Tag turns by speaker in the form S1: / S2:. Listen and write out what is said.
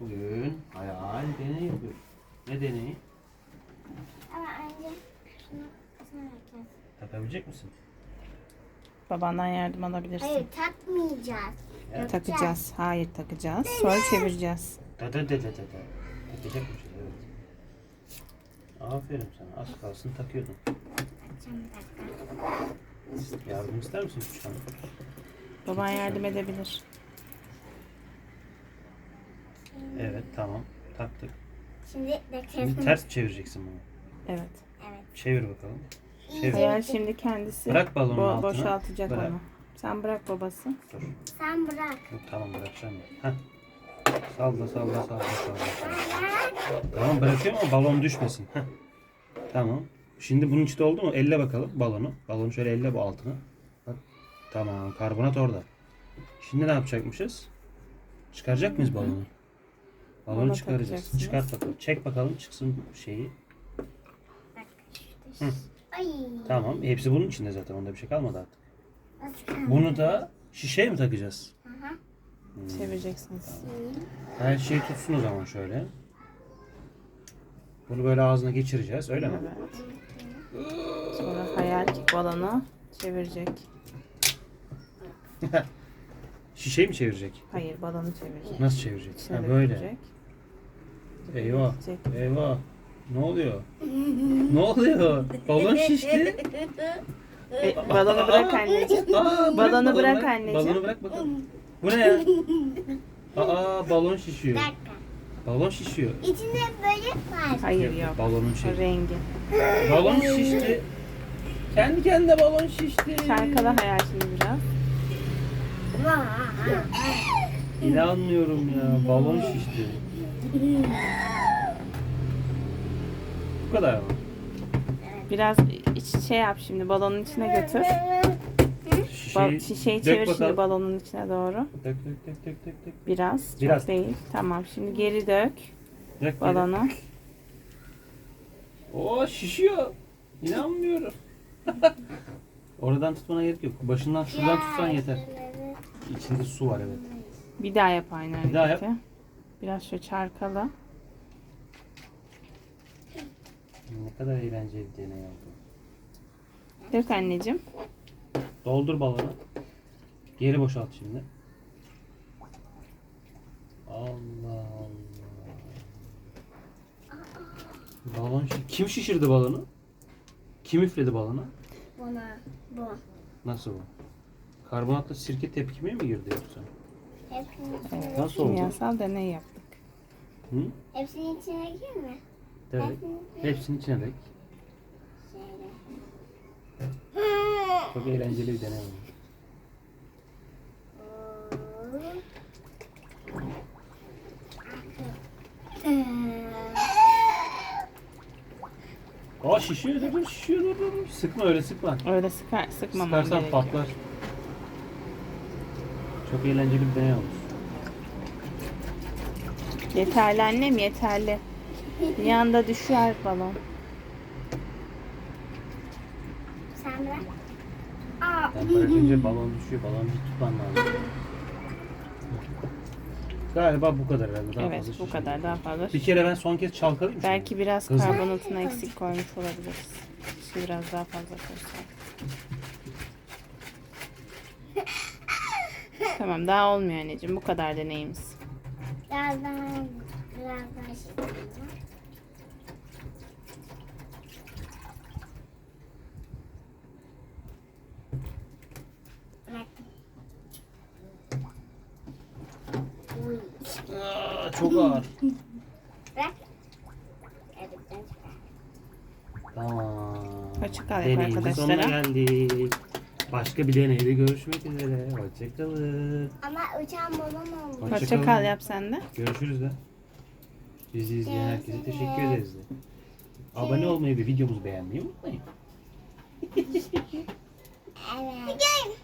S1: Bugün hayal deney yapıyoruz. Ne deneyi?
S2: Ama önce şunu sana
S1: Takabilecek misin?
S3: Babandan yardım alabilirsin.
S2: Hayır takmayacağız.
S1: Evet.
S3: Takacağız. Hayır takacağız. Sonra çevireceğiz.
S1: Da da da da da da. Takacakmışız evet. Aferin sana. Az kalsın takıyordun.
S2: Açacağım bir dakika.
S1: Yardım ister misin küçük hanım?
S3: Baban yardım edebilir.
S1: Evet tamam. Taktık.
S2: Şimdi
S1: Şimdi ters çevireceksin bunu.
S3: Evet.
S2: Evet.
S1: Çevir bakalım. Çevir.
S3: Hayal şimdi kendisi
S1: Bırak balonun
S3: bo-
S1: altına.
S3: boşaltacak
S1: Bırak.
S3: onu. Sen bırak babası.
S1: Dur.
S2: Sen bırak.
S1: Yok, tamam bırakacağım ben. Heh. Salla salla salla salla. Tamam bırakıyorum ama balon düşmesin. Heh. Tamam. Şimdi bunun içi doldu mu? Elle bakalım balonu. Balonu şöyle elle bu altına. Bak. Tamam karbonat orada. Şimdi ne yapacakmışız? Çıkaracak mıyız balonu? Balonu
S3: Ona
S1: çıkaracağız. Çıkart bakalım. Çek bakalım çıksın şeyi. Hı.
S2: Ay.
S1: Tamam. Hepsi bunun içinde zaten. Onda bir şey kalmadı artık.
S2: Nasıl kaldı?
S1: Bunu da şişeye mi takacağız?
S2: Hı hı.
S3: Çevireceksiniz.
S1: Her şeyi tutsun o zaman şöyle. Bunu böyle ağzına geçireceğiz. Öyle mi?
S3: Evet. Sonra hayal balonu çevirecek.
S1: Şişeyi mi çevirecek?
S3: Hayır balonu çevirecek.
S1: Nasıl çevirecek?
S3: İçine
S1: Ha, böyle.
S3: dökecek.
S1: Eyvah. Eyvah. Ne oluyor? ne oluyor? Balon şişti.
S3: E, balonu bırak anneciğim.
S1: Aa,
S3: Balonu bırak anneciğim.
S1: Balonu bırak bakalım. Bu ne ya? Aa balon
S2: Bir
S1: şişiyor.
S2: dakika.
S1: Balon şişiyor.
S2: İçinde böyle var.
S3: Hayır yok.
S1: Balonun şey.
S3: rengi.
S1: Balon şişti. Kendi kendine balon şişti.
S3: Şarkıla hayal şimdi biraz.
S1: İnanmıyorum ya. Balon şişti. Bu kadar mı?
S3: Biraz iç şey yap şimdi balonun içine götür. Bal,
S1: Şişeyi, dök
S3: çevir
S1: bakalım.
S3: şimdi balonun içine doğru.
S1: Dök dök dök dök dök dök.
S3: Biraz.
S1: Biraz.
S3: Çok değil. Tamam şimdi geri dök
S1: Dök
S3: balonu.
S1: Oo şişiyor. İnanmıyorum. Oradan tutmana gerek yok. Başından şuradan tutsan yeter. İçinde su var evet.
S3: Bir daha yap aynı hareketi.
S1: Bir daha yap.
S3: Biraz şöyle çarkala.
S1: Ne kadar eğlenceli bir deney oldu.
S3: Dök anneciğim.
S1: Doldur balonu. Geri boşalt şimdi. Allah Allah. Balon şi- Kim şişirdi balonu? Kim üfledi balonu?
S2: Buna. Bu.
S1: Nasıl bu? Karbonatla sirke tepkimeye mi girdi yoksa?
S2: Hepsinin
S3: Evet.
S2: içine,
S1: Nasıl oldu?
S3: Kimyasal deney yaptık.
S1: Hı?
S2: hepsinin içine girme.
S1: Evet.
S2: Hepsinin
S1: Hepsinin içine dök.
S2: şöyle.
S1: Çok eğlenceli bir deney oldu. Aa şişiyor dur dur şişiyor dur dur. dur. Sıkma öyle sıkma.
S3: Öyle sıkar, sıkmaman
S1: Sıkarsan
S3: gerekiyor.
S1: patlar. Çok eğlenceli bir deney olmuş.
S3: Yeterli annem yeterli. Bir anda düşer balon.
S2: Sen bırak. Aa.
S1: Ben bırakınca balon düşüyor. Balonu bir tutman lazım. Galiba bu kadar herhalde. Daha
S3: evet
S1: fazla
S3: bu
S1: şişiyor.
S3: kadar daha fazla.
S1: Bir kere ben son kez çalkalayayım.
S3: Belki biraz
S1: Hızlı.
S3: karbonatını eksik koymuş olabiliriz. Şu biraz daha fazla koysak. Tamam daha olmuyor anneciğim. Bu kadar deneyimiz.
S2: Biraz daha, biraz daha şey.
S1: Aa, çok ağır.
S2: Bırak.
S1: Tamam.
S3: Açık al
S1: Deneyimizin
S3: arkadaşlara.
S1: sonuna geldik. Başka bir deneyde görüşmek üzere. Hoşçakalın.
S2: Ama uçan balon olmuş.
S3: Hoşça kal yap sen de.
S1: Görüşürüz de. Bizi izleyen herkese teşekkür ederiz de. Abone olmayı ve videomuzu beğenmeyi unutmayın.
S2: Evet.